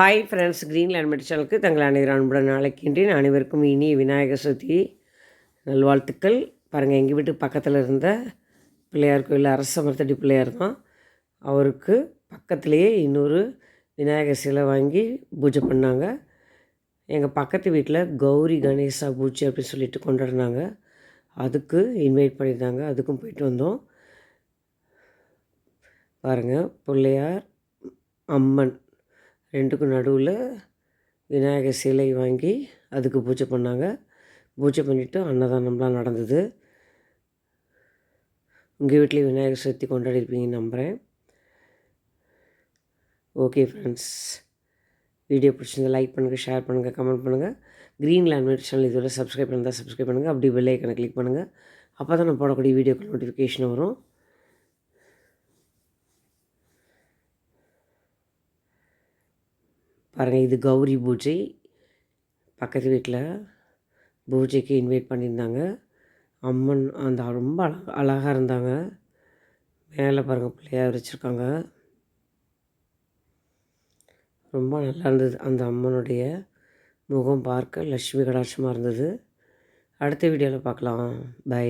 Hi friends green மெடிச்சலுக்கு தங்கள் அனைவரும் அன்புடன் அழைக்கின்றேன் அனைவருக்கும் இனிய விநாயகர் சதுர்த்தி. நல்வாழ்த்துக்கள். பாருங்கள் எங்கள் வீட்டுக்கு பக்கத்தில் இருந்த பிள்ளையார் கோயில் அரச மரத்தடி பிள்ளையார் தான். அவருக்கு பக்கத்துலேயே இன்னொரு விநாயகர் சிலை வாங்கி பூஜை பண்ணாங்க. எங்கள் பக்கத்து வீட்டில் கௌரி கணேசா பூஜை அப்படின்னு சொல்லிட்டு கொண்டாடினாங்க. அதுக்கு இன்வைட் பண்ணியிருந்தாங்க. அதுக்கும் போயிட்டு வந்தோம். பாருங்கள் பிள்ளையார் அம்மன். ரெண்டுக்கும் நடுவில் விநாயகர் சிலை வாங்கி அதுக்கு பூஜை பண்ணாங்க. பூஜை பண்ணிவிட்டு அன்னதானம்லாம் நடந்தது. உங்கள் வீட்டில் விநாயகர் சதுர்த்தி கொண்டாடிருப்பீங்கன்னு நம்புகிறேன் ஓகே ஃப்ரெண்ட்ஸ் வீடியோ பிடிச்சிருந்தா லைக் பண்ணுங்கள் ஷேர் பண்ணுங்கள் கமெண்ட் பண்ணுங்கள் க்ரீன் லேண்ட்மேட் சேனல் இதோட சப்ஸ்கிரைப் பண்ணால் சப்ஸ்கிரைப் பண்ணுங்கள் அப்படி பெல்லைக்கனை கிளிக் பண்ணுங்கள் அப்போ தான் நான் போடக்கூடிய வீடியோக்கு நோட்டிஃபிகேஷன் வரும். பாருங்கள் இது கௌரி பூஜை. பக்கத்து வீட்டில் பூஜைக்கு இன்வைட் பண்ணியிருந்தாங்க. அம்மன் அந்த ரொம்ப அழகா அழகாக இருந்தாங்க. மேலே பாருங்கள் பிள்ளையார் வச்சுருக்காங்க ரொம்ப நல்லா இருந்தது அந்த அம்மனுடைய முகம் பார்க்க. லக்ஷ்மி கடாட்சமாக இருந்தது. அடுத்த வீடியோவில் பார்க்கலாம் பை